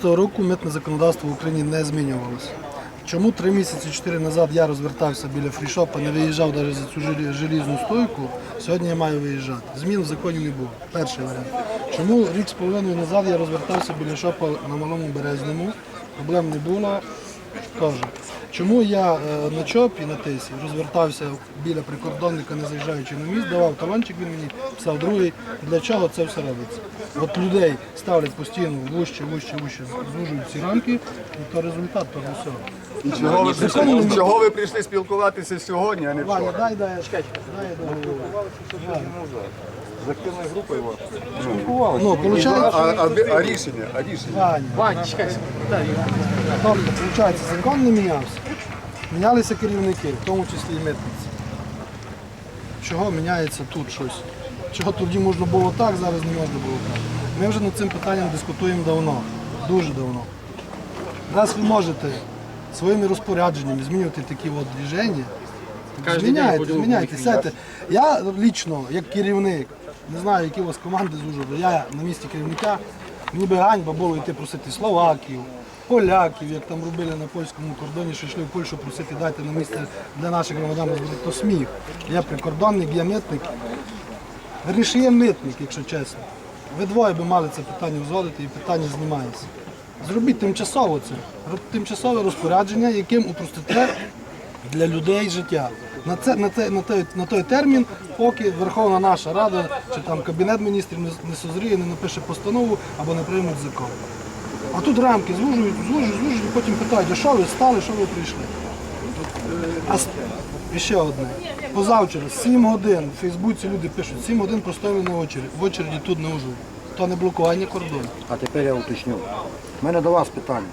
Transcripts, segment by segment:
2014 року митне законодавство в Україні не змінювалося. Чому три місяці, чотири назад я розвертався біля фрішопа, не виїжджав навіть за цю желізну стойку, сьогодні я маю виїжджати. Змін в законі не було. Перший варіант. Чому рік з половиною назад я розвертався біля шопа на малому березному, проблем не було. Теж. Чому я е, на ЧОПі на тисі розвертався біля прикордонника, не заїжджаючи на міст, давав талончик, він мені писав другий. Для чого це все робиться? От людей ставлять постійно вужче, вужче, вужче, звужують ці рамки, і то результат того всього. І чого ви, прийшли, чого ви прийшли спілкуватися сьогодні, а не Ваня, вчора? дай, дай, дай, я договорю. З активною групою вас. Ну, А, а, а, а рішення? А рішення? Ваня, Вань, чекай. тобто, виходить, закон не мінявся. Мінялися керівники, в тому числі і митниці. Чого міняється тут щось? Чого тоді можна було так, зараз не можна було так. Ми вже над цим питанням дискутуємо давно, дуже давно. Раз ви можете своїми розпорядженнями змінювати такі от движення, Зміняйте, зміняйте, сядьте. Я лічно, як керівник, не знаю, які у вас команди з Ужгорода, я на місці керівника, мені би ганьба було йти просити словаків, поляків, як там робили на польському кордоні, що йшли в Польщу просити, дайте на місце для наших громадян. То сміх. Я прикордонник, я митник. Верніше, є митник, якщо чесно. Ви двоє би мали це питання узгодити і питання знімається. Зробіть тимчасово це. Тимчасове розпорядження, яким упростите для людей життя. На, це, на, це, на, той, на той термін, поки Верховна наша Рада чи там Кабінет міністрів не, не созріє, не напише постанову або не приймуть закон. А тут рамки звужують, звужують, звужують, і потім питають, а що ви стали, що ви прийшли? А ще одне. Позавчора, 7 годин в Фейсбуці люди пишуть, 7 годин простояли на очереді, в очереді тут на Ужгороді. То не блокування кордону. А тепер я уточню. У мене до вас питання.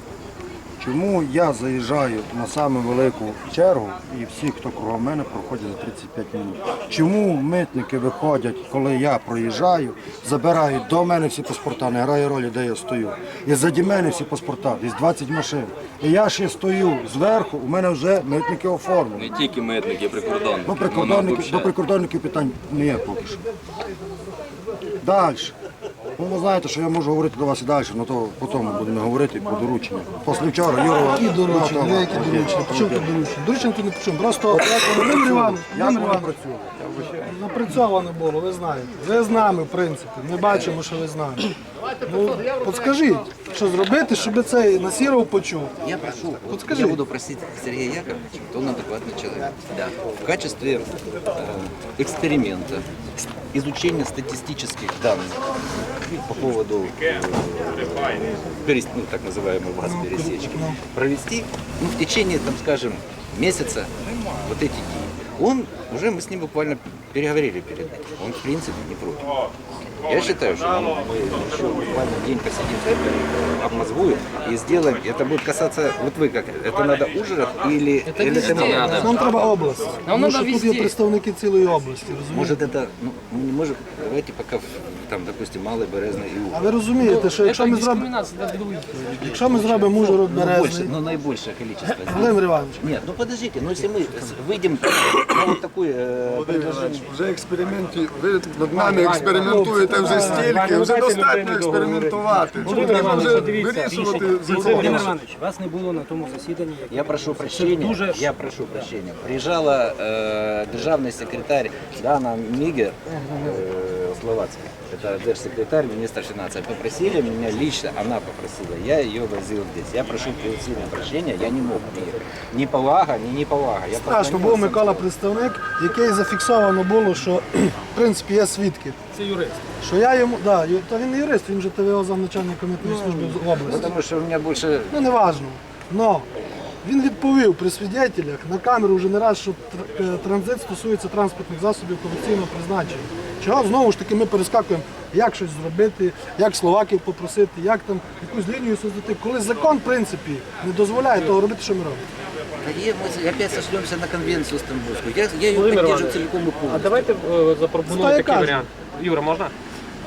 Чому я заїжджаю на саму велику чергу і всі, хто кругом мене, проходять за 35 минут? Чому митники виходять, коли я проїжджаю, забирають до мене всі паспорта, не грає ролі, де я стою. І заді мене всі паспорта, десь 20 машин. І я ще стою зверху, у мене вже митники оформлені. Не тільки митники, прикордонники. Ну, прикордонники, до прикордонників питань не є поки що. Далі. Ну, ви знаєте, що я можу говорити до вас і далі, але то потім будемо говорити про доручення. Після вчора Юрова. І доручення, які доручення. Чому тут доручення? Доручення тут не причому. Просто Володимир Іванович, Володимир Іванович? напрацьовано було, ви знаєте. Ви з нами, в принципі. Ми бачимо, що ви з нами. Ну, подскажіть, що зробити, щоб цей Насіров почув. Я прошу, вот Подскажи. я буду просить Сергея Яковлевича, то он адекватный человек, да, в качестве э, эксперимента, изучения статистических данных по поводу э, перес- ну, так называемой вас пересечки, провести ну, в течение, там, скажем, месяца вот эти дни. Он, уже мы с ним буквально переговорили перед этим, он в принципе не против. Я считаю, что мы еще буквально день посидим, э, обмозгуем и сделаем. Это будет касаться, вот вы как, это надо Ужгород или, или везде это надо? надо. Нам треба область. Тому надо що тут є везде. представники цілої області, розумієте? Может это, ну, мы не можем, давайте пока, в- там, допустим, Малый Березный и А Угол. ви розумієте, що якщо Это ми зробимо, дискриминация для других. якщо ми зробимо Ужгород Ну, больше, Березний, но наибольшее количество. Володимир Іванович, Нет, ну подождите, ну если мы с- выйдем на вот такое э, предложение, Вже експерименти, ви над нами експериментуєте вже стільки, вже достатньо експериментувати. Треба вже вирішувати закон. Володимир Іванович, вас не було на тому засіданні. яке Я прошу прощения, дуже- я прошу прощения. Приезжала э, державный секретарь Дана Мигер, э, словацкая. Это держсекретарь, министр финансов. Попросили меня лично, она попросила, я ее возил здесь. Я прошу сильно прощения, я не мог приехать. Ни повага, ни не повага. Я страшно був Микола представник, який зафіксовано було, що в принципі є свідки. Це юрист. Що я йому, да, ю- та він не юрист, він же ТВО замначальника митної служби в області. Потому что у меня больше Ну не важно. Но він відповів при свідетелях на камеру вже не раз, що тр- е, транзит стосується транспортних засобів комерційного призначення. Чого знову ж таки ми перескакуємо, як щось зробити, як словаків попросити, як там якусь лінію создати. Коли закон, в принципі, не дозволяє того робити, що ми робимо. Да, мы опять сошлемся на конвенцию стамбульскую. Я, я ее Володимир поддерживаю Іванович, целиком и А полностью. давайте е, запропонуємо такий кажу? варіант. Юра, можна?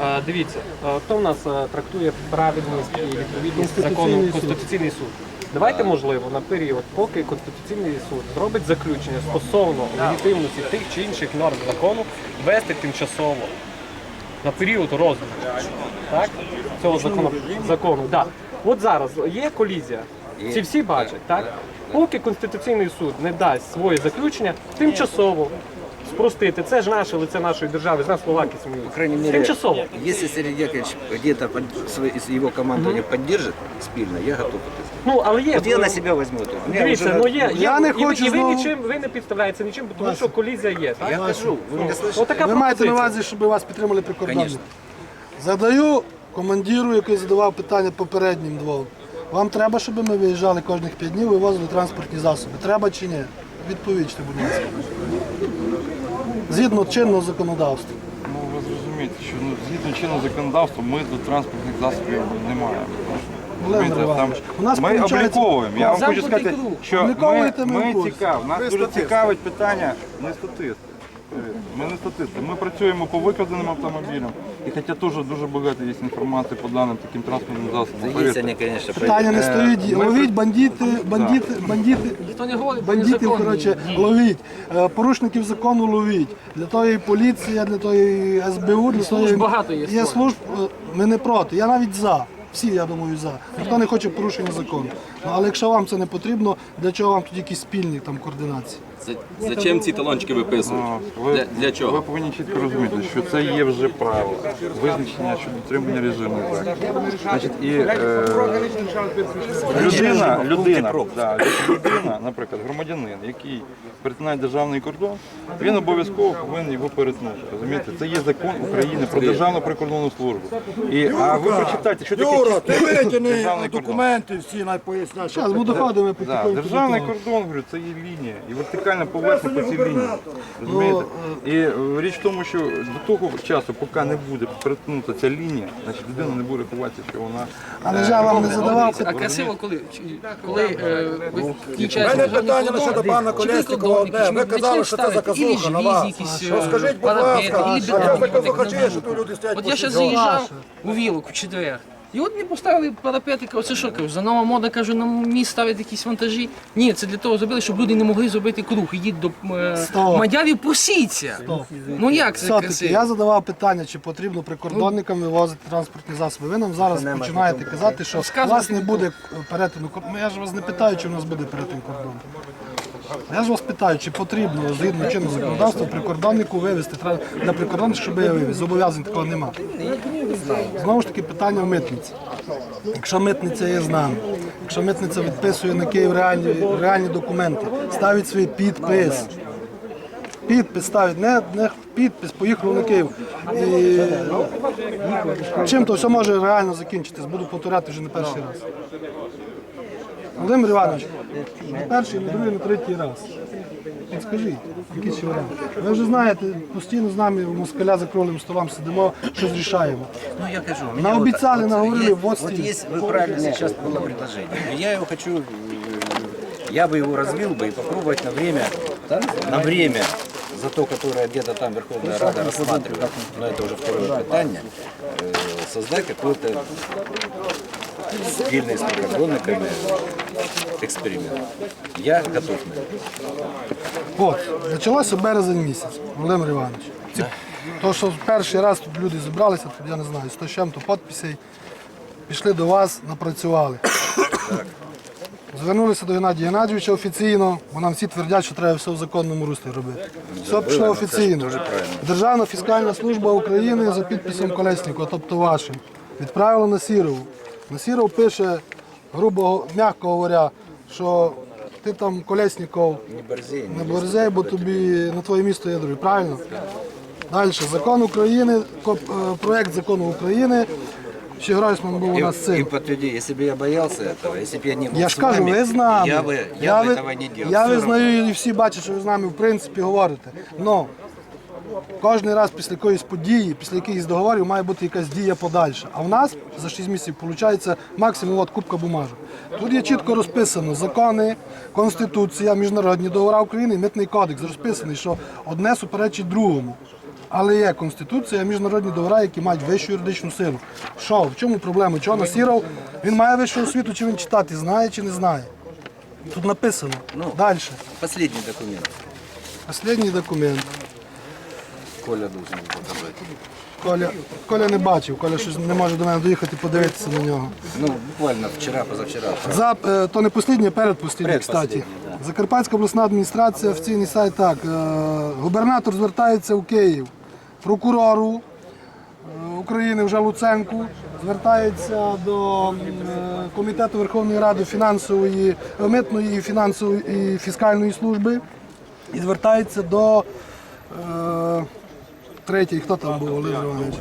Е, Дивіться, е, хто в нас е, трактує правильність і відповідність Конституційний закону суд. Конституційний суд. Давайте, можливо, на період, поки Конституційний суд зробить заключення стосовно легітимності тих чи інших норм закону, ввести тимчасово на період розгляду так, цього закону. закону да. От зараз є колізія. Ці всі бачать, так? Поки Конституційний суд не дасть своє заключення, тимчасово спростити. Це ж наше лице нашої держави, з нас Словаки По сміються. крайней мере, Тимчасово. если Сергей Яковлевич где-то под, свой- из его командования поддержит спильно, я готов это сделать. Ну, але є. Вот я на себя возьму это. У меня Дивіться, уже- ну є, є Я не і, ви- хочу і ви знову- нічим ви не підставляєтеся нічим, тому що колізія є. Так? Я хожу, вы меня слышите? Отака Ви маєте на пропозиція. увазі, щоб вас підтримали прикордонники? Конечно. Задаю командиру, який задавав питання попереднім двом. Вам треба, щоб ми виїжджали кожних 5 днів, вивозили транспортні засоби. Треба чи ні? Відповідьте, будь ласка. Згідно чинного законодавства. Ну ви зрозумієте, що ну, згідно чинного законодавства ми до транспортних засобів не маємо. Іванович, у нас ми обліковуємо. Я вам хочу Замкнутий сказати, круг. що ми, Обліковуєте ми ми цікав, нас дуже цікавить питання не статисти. Повірте, Ми не статисти. Ми працюємо по викраденим автомобілям. І хоча теж дуже багато є інформації по даним таким транспортним засобам. Повірте. они, конечно, Питання не стоїть. Ловіть бандити, бандити, бандити. Ніхто не говорить, Бандитів, коротше, ловіть. Е, Порушників закону ловіть. Для того і поліція, для того і СБУ, для того і... багато є Є служб, е, ми не проти. Я навіть за. Всі, я думаю, за. Ніхто не хоче порушення закону. Ну, але якщо вам це не потрібно, для чого вам тоді якісь спільні там координації? За- Зачем ці талончики виписують? Ну, Ви, Для, для чого? ви повинні чітко розуміти, що це є вже правило, визначення щодо дотримання режиму. Так. Значить, і е, людина, людина, да, людина, наприклад, громадянин, який перетинає державний кордон, він обов'язково повинен його перетнути. Розумієте? Це є закон України про державну прикордонну службу. І, а ви прочитайте, що таке Юра, ти витягни документи всі найпоясняші. Зараз буду ходимо Да, державний кордон, говорю, це є лінія і вертикальна поверхня по цій лінії. Розумієте? І е, річ в тому, що до того часу, поки не буде перетнута ця лінія, значить людина не буде ховатися, що вона Але ж я вам не задавав А красиво, коли, коли е, ви У мене питання кордон, лише до пана Колєснікова одне. Ви казали, що це заказуха на вас. е, Розкажіть, будь ласка, що заказуха чи є, що тут люди стоять От я ще заїжджав у вілок у четвер. І от мені поставили парапети, кажу, це що кажу, за нова мода, кажу, на міст ставлять якісь вантажі. Ні, це для того зробили, щоб люди не могли зробити круг. Ідіть до е, Стоп. мадярів, посіться. Ну як це Все-таки красиво? я задавав питання, чи потрібно прикордонникам вивозити транспортні засоби. Ви нам зараз починаєте казати, що у вас не буде перетину кордону. Я ж вас не питаю, чи у нас буде перетин кордону. Я ж вас питаю, чи потрібно згідно чинного законодавства прикордоннику вивезти для прикордонника, щоб я вивіз. Зобов'язань такого немає. Знову ж таки, питання в митниці. Якщо митниця є з нами, якщо митниця відписує на Київ реальні, реальні документи, ставить свій підпис, підпис ставить, не, не підпис, поїхав на Київ. І чим то все може реально закінчитись, буду повторяти вже не перший раз. Володимир Іванович, не перший, не другий, не третій раз. Підскажіть, які ще варіанти? Ви вже знаєте, постійно з нами в москаля за круглим столом сидимо, щось рішаємо. Ну, я хожу. у меня Наобещали, вот- наговорили, есть- вот Вот стиль. есть, вы правильно сейчас было предложение. Я его хочу, э, я бы его развил бы и попробовать на время, на время, за то, которое где-то там Верховная Рада рассматривает, но это уже второе питание, э, создать какой-то спільний з прикордонниками експеримент. Я готов на. От, почалося березень місяць, Володимир Іванович. Ці- То, що перший раз тут люди зібралися, тут я не знаю, 100 з чим-то підписей, пішли до вас, напрацювали. Звернулися до Геннадія Геннадійовича офіційно, бо нам всі твердять, що треба все в законному руслі робити. Все пішло ну, це ж офіційно. дуже правильно. Державна фіскальна служба України за підписом Колеснікова, тобто вашим, відправила на Сірову. Насіров пише, грубо, м'яко говоря, що ти там Колесніков Не борзей, не борзей, бо тобі на твоє місто є друге. Правильно? Далі. Закон України, коп- е, проект закону України. Ще Гройсман був у И, нас и цим. подтверди, если бы я боялся этого, если бы я не был Я с ж кажу, вами, ви з нами. я бы, я бы ви- этого не делал. я Всё равно. визнаю, і всі бачать, що ви з нами в принципі говорите. Но кожен раз після якоїсь події, після якихось договорів має бути якась дія подальша. А в нас за 6 місяців виходить максимум от кубка бумажок. Тут є чітко розписано закони, конституція, міжнародні договори України митний кодекс. Розписаний, що одне суперечить другому. Але є конституція, міжнародні договори, які мають вищу юридичну силу. Що, в чому проблема? Чого Насіров? Він має вищу освіту, чи він читати знає, чи не знає? Тут написано. Далі. Последний документ. Останній документ. Коля должен показать. Коля, Коля не бачив, Коля щось не може до мене доїхати подивитися на нього. Ну, буквально вчера, позавчера. За, е, то не посліднє, а передпосліднє, кстати. Да. Закарпатська обласна адміністрація, офіційний сайт так. е, Губернатор звертається в Київ, прокурору е, України вже Луценку, звертається до м, е, Комітету Верховної Ради фінансової, е, митної і фінансової і фіскальної служби і звертається до е, третій, хто там був, Володимир Іванович?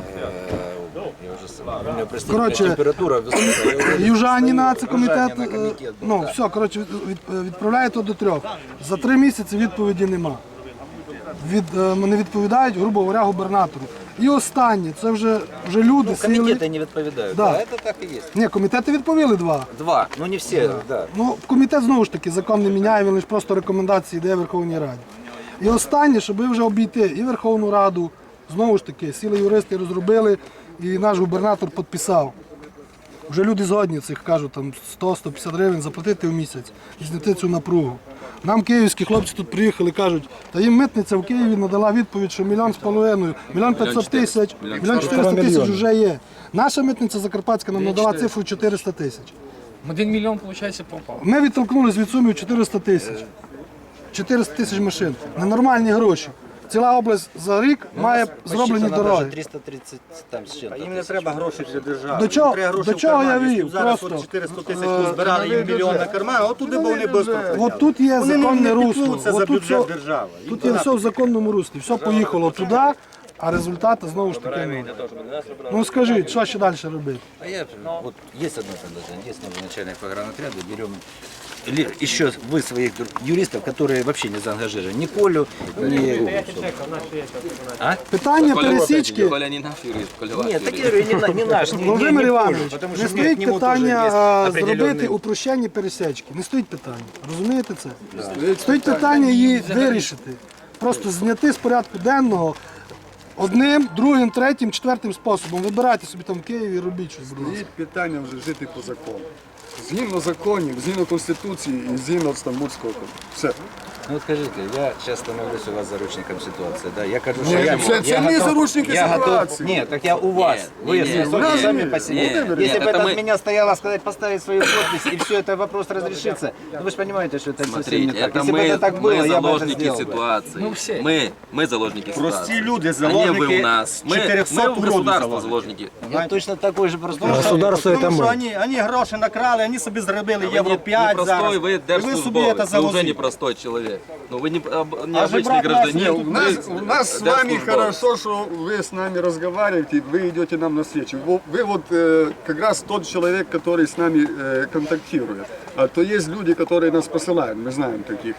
Я уже сам. У меня, простите, Короче, температура высокая. Я уже- Южаніна, це комітет. Южаніна, е, комітет, Ну, все, коротше, від- від- відправляє то до трьох. За три місяці відповіді нема. Від, е, не відповідають, грубо говоря, губернатору. І останнє, це вже, вже люди сіли. Комитеты не відповідають. Да. Да. это так и есть. Ні, комітети відповіли два. Два, ну не все, да. Ну, комітет знову ж таки закон не міняє, він лише просто рекомендації йде Верховній Раді. І останнє, щоб вже обійти і Верховну Раду, знову ж таки, сіли юристи, розробили, і наш губернатор підписав. Вже люди згодні цих кажуть, там 100-150 гривень заплатити в місяць і зняти цю напругу. Нам київські хлопці тут приїхали, кажуть, та їм митниця в Києві надала відповідь, що мільйон з половиною, мільйон 500 тисяч, мільйон 400 тисяч вже є. Наша митниця Закарпатська нам надала цифру 400 тисяч. Один мільйон, виходить, пропав. Ми відтолкнулись від сумів 400 тисяч. 400 тисяч машин. Ненормальні гроші. Ціла область за рік має зроблені дороги. 330 там з чим-то. Їм не треба гроші для держави. До чого- треба гроші до чого я вів? Зараз от 400 тисяч е, збирали їм мільйон на карман, а отуди б вони швидко От тут є законне не русло. От за тут бюджет держави. Тут є все в законному руслі. Все поїхало туди, а результати знову ж таки. нуль. Ну скажіть, що ще далі робити? А я, вот есть одно предложение, есть новый начальник погранотряда, берем или еще вы своих дру- юристов, которые вообще не заангажированы, ни Колю, ни... А? Питання пересічки. Коля не наш юрист, Коля ваш Нет, так я юрист. говорю, не, на- не наш, не, не, Володимир не Іванович, Колю, потому не что мне к стоїть нему тоже питання есть а, зробити определенный... упрощені пересічки. Не стоїть питання. Розумієте це? Стоїть питання її вирішити. Просто зняти з порядку денного одним, другим, третім, четвертим способом. Вибирайте собі там в Києві, робіть щось, будь. Стоїть питання вже жити по закону. Згідно законів, згідно Конституції і згідно Стамбульського. Все. Ну вот скажите, я сейчас становлюсь у вас заручником ситуации, да? Я кажу, Ні, что я, це- це я ми готов- заручники я готов- ситуації. Нет, так я у вас. Не, Вы не, если не, сами- не, сами не, по себе. не, Если нет, бы это это мы- от меня стояло сказать, поставить свою подпись, и все это вопрос разрешится, ну вы же понимаете, что это совсем не Смотрите, так. это Если бы мы, это так мы было, я бы это заложники сделал бы. ситуации. Мы все. Мы, мы заложники Прості ситуации. люди, А не заложники вы у нас. Мы, 400 мы в уродів государство заложники. заложники. Я точно такой же просто. Государство Тому що вони, вони гроші накрали, вони собі заробили Вы євро не, 5 не зараз. простой, вы І ви собі держслужбовец, це вы уже завозили. не простой человек. Ну вы не, об- не А же обычный брат нас гражданин. У нас, вы у нас с вами держслужбовец. хорошо, что вы с нами разговариваете, вы идете нам на встречу. Вы, вы вот э, как раз тот человек, который с нами э, контактирует. А то есть люди, которые нас посылают, мы знаем таких.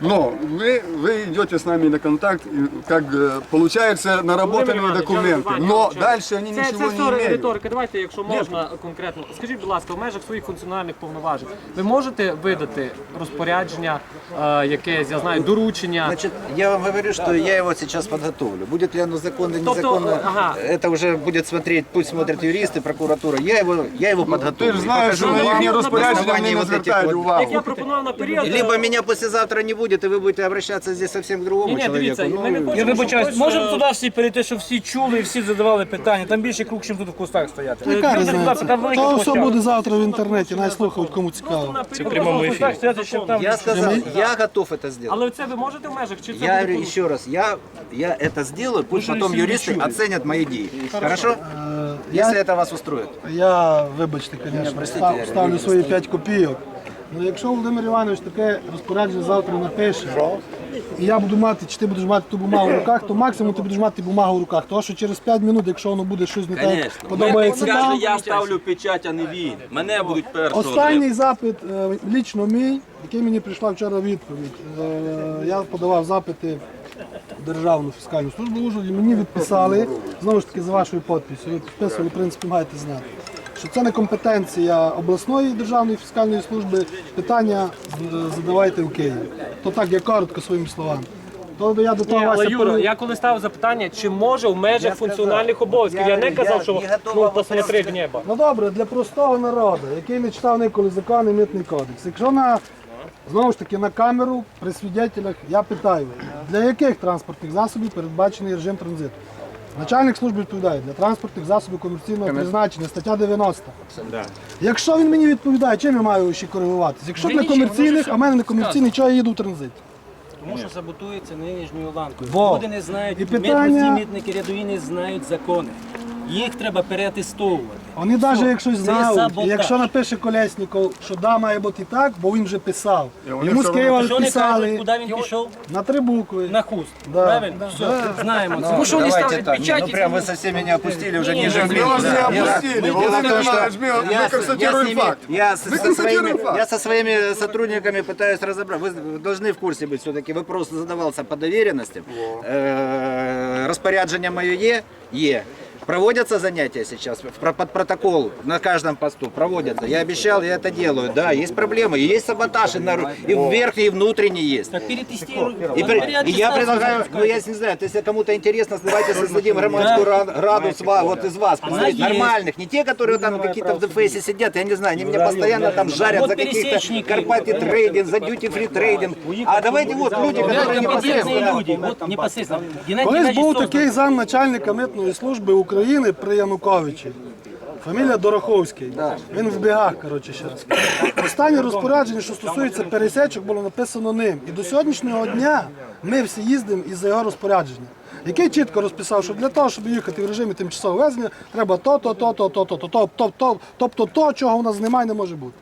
Но вы, вы идете с нами на контакт, и как э, получается наработанные документы. Но дальше они Це, ничего це не все имеют. риторика. Давайте, якщо можна конкретно, скажіть, будь ласка, в межах своїх функціональних повноважень, ви можете видати розпорядження, е, якесь, я знаю, доручення. Значит, я вам говорю, что я его сейчас подготовлю. Будет ли оно законно, Тобто, незаконно, ага. это уже будет смотреть, пусть смотрят юристы, прокуратура. Я его, я его подготовлю. Ти ж знаєш, що Покажу на вам їхні на розпорядження основании вони не вот этих звертають вот- увагу. Як я пропонував на період. е, Либо меня послезавтра не будет, и вы будете обращаться здесь совсем к другому Ні, ні, человеку. дивіться, Ну, ми не Я хочемо, вибачаюсь, щоб можемо хтось, е, туди всі перейти, щоб всі чули і всі задавали питання. Там більше круг, ніж тут в кустах стояти. Яка Люди різниця? туди, там велика То все площадка. буде завтра в інтернеті, най слухають, кому цікаво. на Це в період прямому розгляду ефірі. стояти, щоб там... Я сказал, я готов это сделать. Але це ви можете в межах чи це Я буде говорю порушення? еще раз, я, я это сделаю, пусть Ну, потом если не юристы чули. оценят мои идеи. Хорошо? Я- Если это вас устроит. Я, вибачте, звісно, простите, став, я ставлю свої 5 копійок. Ну, якщо Володимир Іванович таке розпорядження завтра напише, і я буду мати, чи ти будеш мати ту бумагу в руках, то максимум ти будеш мати бумагу в руках. Тому що через 5 минут, якщо воно буде щось не так, Конечно. подобається Каже, там. я ставлю печать, а не він. Мене будуть першого. Останній запит е, лічно мій, який мені прийшла вчора відповідь. Е, Я подавав запити Державну фіскальну службу Ужгороді, мені відписали, знову ж таки, за вашою підписю. Ви підписували, в принципі, маєте знати. Що це не компетенція обласної державної фіскальної служби, питання е, задавайте в Києві. То так, я коротко своїми словами. То я до того Ні, але Юра, я коли ставив запитання, чи може в межах функціональних обов'язків, я, не я- казав, що я ну посмотри в небо. Ну добре, для простого народу, який не читав ніколи закон і митний кодекс. Якщо на Знову ж таки, на камеру при свідетелях я питаю, для яких транспортних засобів передбачений режим транзиту? Начальник служби відповідає для транспортних засобів комерційного призначення, стаття 90. Якщо він мені відповідає, чим я маю ще коригуватися? Якщо для комерційних, а в мене не комерційний, чого я їду в транзит? Тому що саботується нинішньою ланкою. Во. Люди не знають, І митниці, митники рядові не знають закони. Їх треба переатестовувати. Вони навіть якщо Це знають, саботаж. і якщо напише Колесніков, що да, має бути так, бо він вже писав. вони Йому все з одно- Києва Що вони кажуть, писали куди він пішов? на три букви. На хуст. Да. Правильно? Все, знаємо це. Тому що вони Давайте ставлять так, печаті. ну прям вы совсем меня опустили уже ниже Мы блин. вас не Да. опустили, Я- Владимир Дело в том, что Иванович, мы- мы я с- констатируем я с ними- факт. Я с- Мы со констатируем своими, факт. я со своими сотрудниками пытаюсь разобрать. Вы должны в курсе быть все-таки. Вопрос задавался по доверенностям. Э, Распоряджение мое Е, Е. Проводятся занятия сейчас под протокол на каждом посту проводятся. Я обещал, я это делаю. Да, есть проблемы, и есть саботаж, и, нару- и верхний, и внутренний есть. Так перетестируй. И, при- и я предлагаю, ну я не знаю, если кому-то интересно, давайте создадим громадскую ра- раду с ва- вот из вас, нормальных, не те, которые там какие-то в дефейсе сидят, я не знаю, они меня постоянно там жарят за каких-то карпати трейдинг, за дьюти фри трейдинг. А давайте вот люди, которые непосредственно... Люди. Вот непосредственно. Геннадий Колись був такий замначальника митної служби України при Януковичі. Фамілія Дороховський. Він в бігах, коротше, зараз. Останнє розпорядження, що стосується пересечок, було написано ним. І до сьогоднішнього дня ми всі їздимо із-за його розпорядження. Який чітко розписав, що для того, щоб їхати в режимі тимчасового везення, треба то, то, то, то, то, то, то, то, то, то, тобто то, чого у нас немає, не може бути.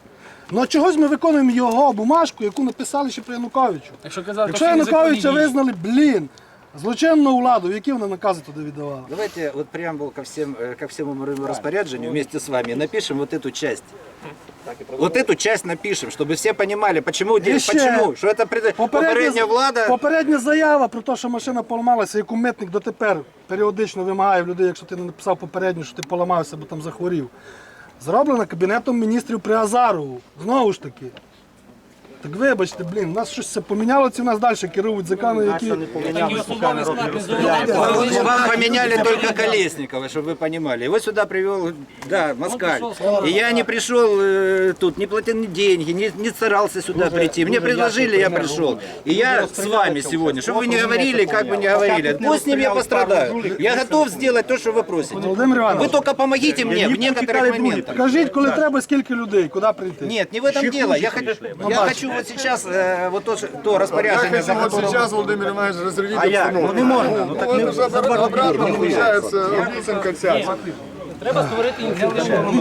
Ну чогось ми виконуємо його бумажку, яку написали ще при Януковичу. Якщо казати, Якщо Януковича визнали, блін, злочинну владу, які вона накази туди віддавала? Давайте вот преамбул ко всем, э, ко всему моему распоряджению вместе с вами напишем вот эту часть. Вот эту часть напишем, чтобы все понимали, почему, І ще почему, что это пред- попередняя Попередня, влада... попередня заява про те, що машина поламалася, яку митник дотепер періодично вимагає в людей, якщо ти не написав попередньо, що ти поламався, бо там захворів. Зроблена Кабінетом міністрів при Азарову. Знову ж таки. Так вибачте, блін, у нас щось це помінялося, у нас далі керують закони, які. Так і особовий склад не зобов'язаний. Вам поменяли только Колесникова, чтобы вы понимали. Его сюда привел, да, Москаль. И я не пришел э, тут, не платил ни деньги, не, не старался сюда прийти. Мне предложили, я пришел. И я с вами сегодня, чтобы вы не говорили, как бы не говорили. Пусть с ним я пострадаю. Я готов сделать то, что вы просите. Володимир Вы Іванович, только помогите мне в некоторых моментах. кажіть, коли треба, скільки людей, куди прийти. Нет, не в этом дело. Я хочу, я хочу вот сейчас э, вот то, то распоряжение, за Вот которое... сейчас Владимир Иванович разрядит А я? обстановку. Ну, не можно. Ну, так Он не- уже обратно получается, обіцянка ця. Треба створити ініціативну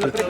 наприклад,